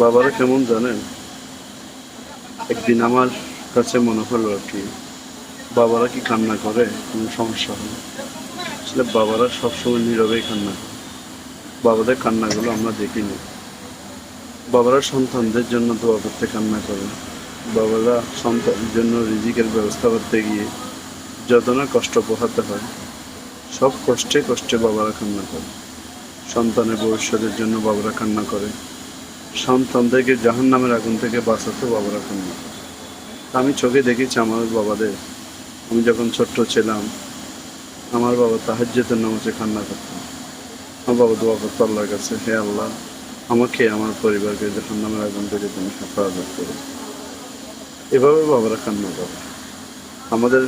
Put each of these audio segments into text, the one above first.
বাবারা কেমন জানেন? একদিন আমার কাছে মনে হলো আর কি, বাবারা কি কান্না করে? কোনো সমস্যা হয় আসলে বাবারা সবসময় নীরবেই কান্না করে। বাবাদের কান্নাগুলো আমরা দেখিনি। বাবারা সন্তানদের জন্য দোয়া করতে কান্না করে। বাবারা সন্তানের জন্য রিজিকের ব্যবস্থা করতে গিয়ে যত না কষ্ট পোহাতে হয়, সব কষ্টে কষ্টে বাবারা কান্না করে। সন্তানের ভবিষ্যতের জন্য বাবারা কান্না করে। সন্তানদেরকে জাহান নামের আগুন থেকে বাঁচাতে বাবারা করে আমি চোখে দেখেছি আমার বাবাদের। আমি যখন ছোট্ট ছিলাম, আমার বাবা তাহাজ্যতের নামাজে কান্না করতাম আমার বাবা দোয়া করতো আল্লাহর কাছে, হে আল্লাহ, আমাকে, আমার পরিবারকে জাহান নামের আগুন থেকে তুমি হেফাজত করো। এভাবে বাবারা কান্না করে। আমাদের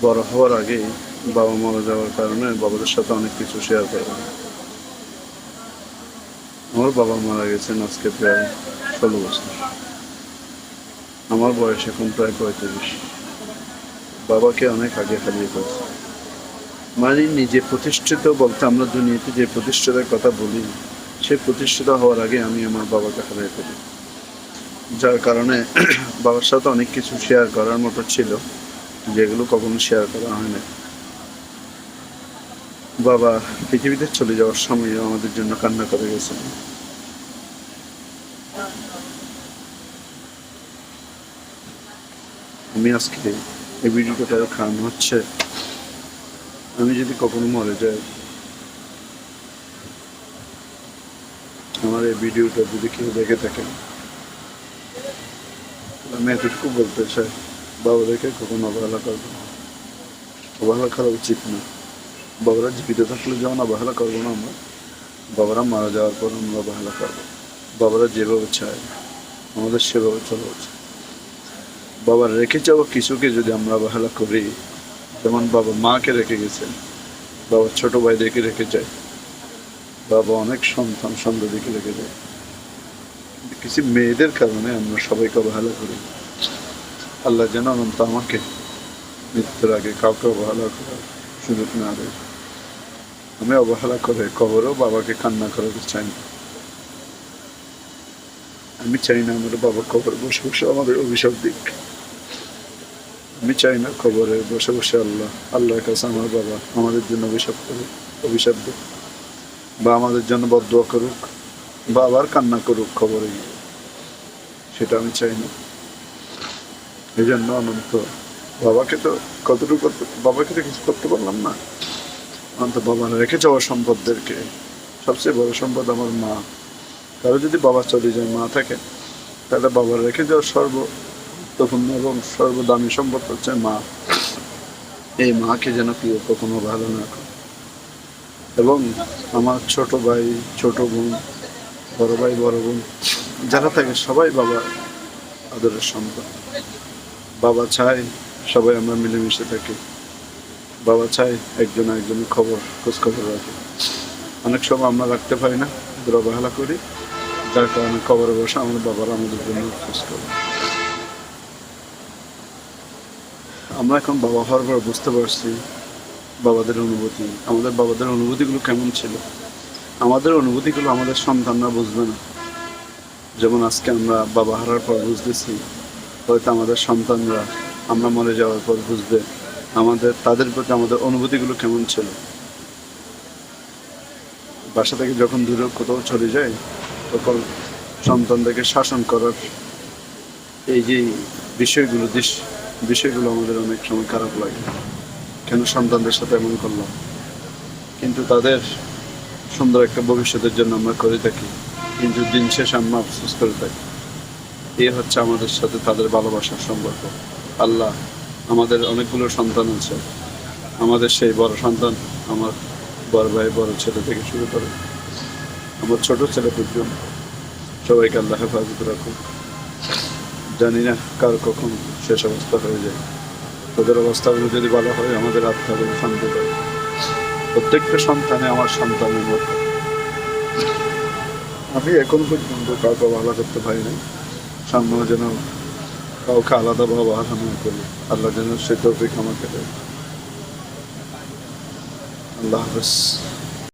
বড় হওয়ার আগে বাবা মারা যাওয়ার কারণে বাবাদের সাথে অনেক কিছু শেয়ার করা। আমার বাবা মারা গেছেন আজকে প্রায় ষোলো বছর। আমার বয়স এখন প্রায় পঁয়ত্রিশ। বাবাকে অনেক আগে হারিয়ে ফেলছি। মানে নিজে প্রতিষ্ঠিত বলতে আমরা দুনিয়াতে যে প্রতিষ্ঠিতের কথা বলি, সে প্রতিষ্ঠিত হওয়ার আগে আমি আমার বাবাকে হারিয়ে ফেলি। যার কারণে বাবার সাথে অনেক কিছু শেয়ার করার মতো ছিল, যেগুলো কখনো শেয়ার করা হয় না বাবা পৃথিবীতে চলে যাওয়ার সময় আমাদের জন্য কান্না করে গেছেন আমি আজকে এই ভিডিওটা তার কারণ হচ্ছে, আমি যদি কখনো মরে যাই, আমার এই ভিডিওটা যদি কেউ দেখে থাকেন, আমি এতটুকু বলতে চাই, বাবাদেরকে কখনো অবহেলা করব অবহেলা করা উচিত না। বাবারা জীবিত থাকলে যেমন অবহেলা করব না আমরা বাবারা মারা যাওয়ার পর আমরা অবহেলা করব। বাবারা যেভাবে চায়, আমাদের সেভাবে চলা উচিত। বাবা রেখে যাওয়া কিছুকে যদি আমরা অবহেলা করি, যেমন বাবা মাকে রেখে গেছেন বাবা ছোট ভাইদেরকে রেখে যায়, বাবা অনেক সন্তান সন্ততিকে রেখে যায়, কিছু মেয়েদের কারণে আমরা সবাইকে অবহেলা করি। আল্লাহ যেন অনন্ত আমাকে মৃত্যুর আগে কাউকে অবহেলা করার সুযোগ না দেয়। আমি অবহেলা করে কবরও বাবাকে কান্না করাতে চাই না। আমি চাই না আমার বাবা কবর বসে বসে আমাদের অভিশাপ দিক। আমি চাই না কবরে বসে বসে আল্লাহ, আল্লাহর কাছে আমার বাবা আমাদের জন্য অভিশাপ করুক, অভিশাপ দিক। বা আমাদের জন্য বদুয়া করুক, বা আবার কান্না করুক খবরে সেটা আমি চাই না। এই জন্য অনন্ত বাবাকে তো কতটুকু বাবাকে তো কিছু করতে পারলাম না। অনন্ত বাবা রেখে যাওয়া সম্পদদেরকে সবচেয়ে বড় সম্পদ আমার মা। কারও যদি বাবা চলে যায়, মা থাকে, তাহলে বাবার রেখে যাওয়া সর্ব গুরুত্বপূর্ণ এবং সর্বদামি সম্পদ হচ্ছে মা। এই মাকে যেন কেউ কখনো ভালো না করে। এবং আমার ছোট ভাই, ছোট বোন, বড় ভাই, বড় বোন, যারা থাকে, সবাই বাবা আদরের সম্পদ। বাবা চায় সবাই আমরা মিলেমিশে থাকি। বাবা চাই একজন একজনের খবর খোঁজ খবর রাখি। অনেক সময় আমরা রাখতে পারি না ওদের অবহেলা করি। যার কারণে খবরে বসে আমাদের বাবারা আমাদের জন্য খোঁজ করে। আমরা এখন বাবা হওয়ার পর বুঝতে পারছি বাবাদের অনুভূতি। আমাদের বাবাদের অনুভূতিগুলো কেমন ছিল? আমাদের অনুভূতিগুলো আমাদের সন্তানরা বুঝবে না। যেমন আজকে আমরা বাবা হারার পর বুঝতেছি, হয়তো আমাদের সন্তানরা আমরা মরে যাওয়ার পর বুঝবে আমাদের, তাদের প্রতি আমাদের অনুভূতিগুলো কেমন ছিল। বাসা থেকে যখন দূরে কোথাও চলে যায়, তখন সন্তানদেরকে শাসন করার এই যে বিষয়গুলো দৃশ্য বিষয়গুলো আমাদের অনেক সময় খারাপ লাগে। কেন সন্তানদের সাথে এমন করলাম? কিন্তু তাদের সুন্দর একটা ভবিষ্যতের জন্য আমরা করে থাকি। কিন্তু দিন শেষে আমরা আফসোস করে থাকি। এ হচ্ছে আমাদের সাথে তাদের ভালোবাসার সম্পর্ক। আল্লাহ আমাদের অনেকগুলো সন্তান আছে। আমাদের সেই বড় সন্তান আমার বড় ভাই, বড় ছেলে থেকে শুরু করে আমার ছোট ছেলে পর্যন্ত। সবাইকে আল্লাহ হেফাজত রাখুক জানি না কার কখন শেষ অবস্থা হয়ে যায়। তোদের অবস্থাগুলো যদি ভালো হয়, আমাদের আত্মাগুলো শান্তি পায় প্রত্যেকটা সন্তানে আমার সন্তানের মতো। আমি এখন পর্যন্ত কাউকে ভালো করতে পারি না সামনে যেন কাউকে আলাদাভাবে বাধা না করি আল্লাহ যেন সে তৌফিক আমাকে দেয়। আল্লাহ হাফেজ।